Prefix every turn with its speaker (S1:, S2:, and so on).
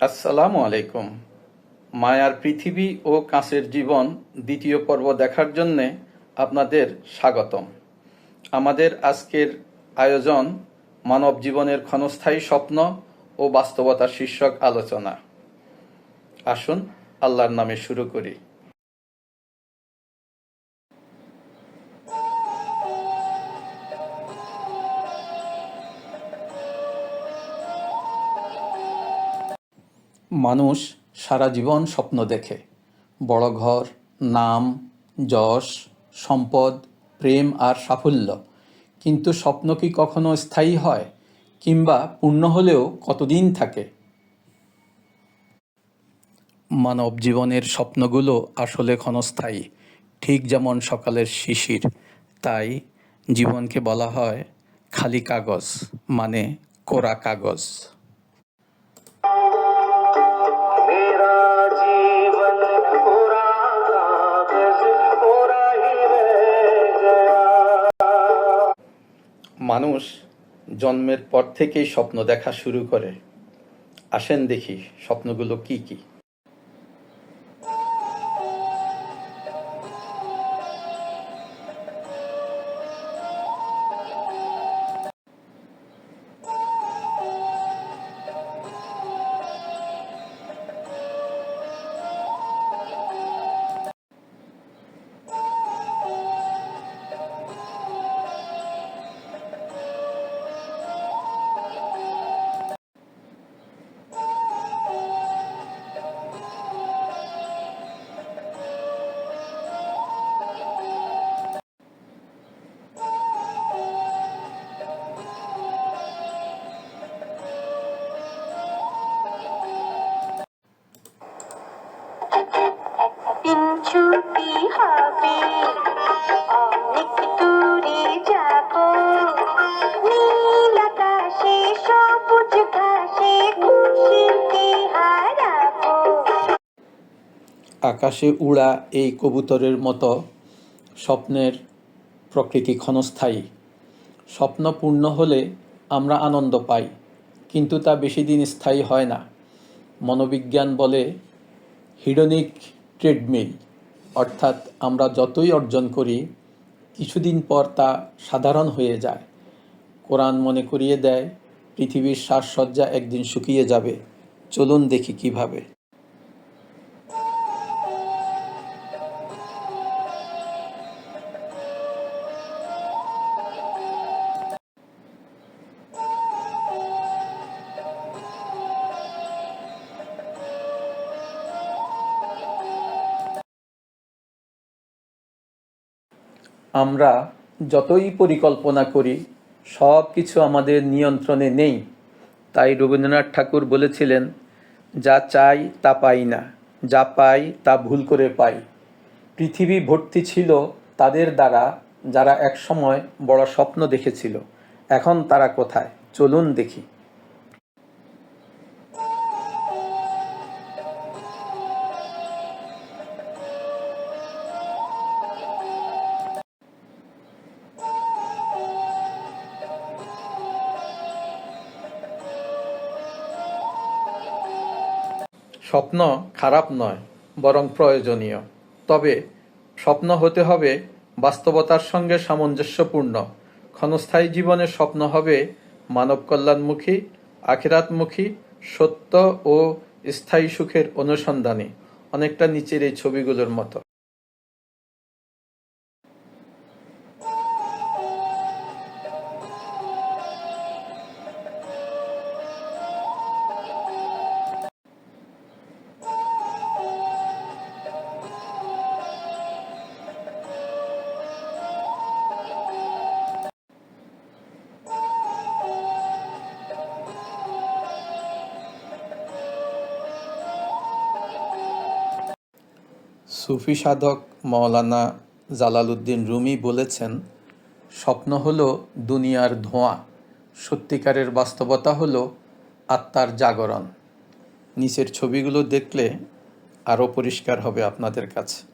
S1: আসসালামু আলাইকুম। মায়ার পৃথিবী ও কাঁচের জীবন দ্বিতীয় পর্ব দেখার জন্যে আপনাদের স্বাগতম। আমাদের আজকের আয়োজন মানব জীবনের ক্ষণস্থায়ী স্বপ্ন ও বাস্তবতা শীর্ষক আলোচনা। আসুন, আল্লাহর নামে শুরু করি। মানুষ সারা জীবন স্বপ্ন দেখে। বড় ঘর, নাম, যশ, সম্পদ, প্রেম আর সাফল্য। কিন্তু স্বপ্ন কি কখনো স্থায়ী হয় কিংবা পূর্ণ হলেও কতদিন থাকে? মানব জীবনের স্বপ্নগুলো আসলে ক্ষণস্থায়ী, ঠিক যেমন সকালের শিশির। তাই জীবনকে বলা হয় খালি কাগজ মানে কোরা কাগজ। মানুষ জন্মের পর থেকেই স্বপ্ন দেখা শুরু করে। আসেন দেখি স্বপ্নগুলো কি কি।
S2: আকাশে
S1: উড়া এই কবুতরের মতো স্বপ্নের প্রকৃতি ক্ষণস্থায়ী। স্বপ্ন পূর্ণ হলে আমরা আনন্দ পাই, কিন্তু তা বেশি দিন স্থায়ী হয় না। মনোবিজ্ঞান বলে হিডনিক ট্রেডমিল, অর্থাৎ আমরা যতই অর্জন করি, কিছুদিন পর তা সাধারণ হয়ে যায়। কোরআন মনে করিয়ে দেয়, পৃথিবীর সাজসজ্জা একদিন শুকিয়ে যাবে। চলুন দেখি কীভাবে। আমরা যতই পরিকল্পনা করি, সব কিছু আমাদের নিয়ন্ত্রণে নেই। তাই রবীন্দ্রনাথ ঠাকুর বলেছিলেন, যা চাই তা পাই না, যা পাই তা ভুল করে পাই। পৃথিবী ভর্তি ছিল তাদের দ্বারা, যারা একসময় বড় স্বপ্ন দেখেছিল। এখন তারা কোথায়? চলুন দেখি। স্বপ্ন খারাপ নয়, বরং প্রয়োজনীয়। তবে স্বপ্ন হতে হবে বাস্তবতার সঙ্গে সামঞ্জস্যপূর্ণ। ক্ষণস্থায়ী জীবনের স্বপ্ন হবে মানব কল্যাণমুখী, আখিরাতমুখী, সত্য ও স্থায়ী সুখের অনুসন্ধানে, অনেকটা নিচের এই ছবিগুলোর মতো। সুফি সাধক মৌলানা জালালউদ্দিন রুমি বলেছেন, স্বপ্ন হল দুনিয়ার ধোঁয়া, সত্যিকারের বাস্তবতা হল আত্মার জাগরণ। নিচের ছবিগুলো দেখলে আরও পরিষ্কার হবে আপনাদের কাছে।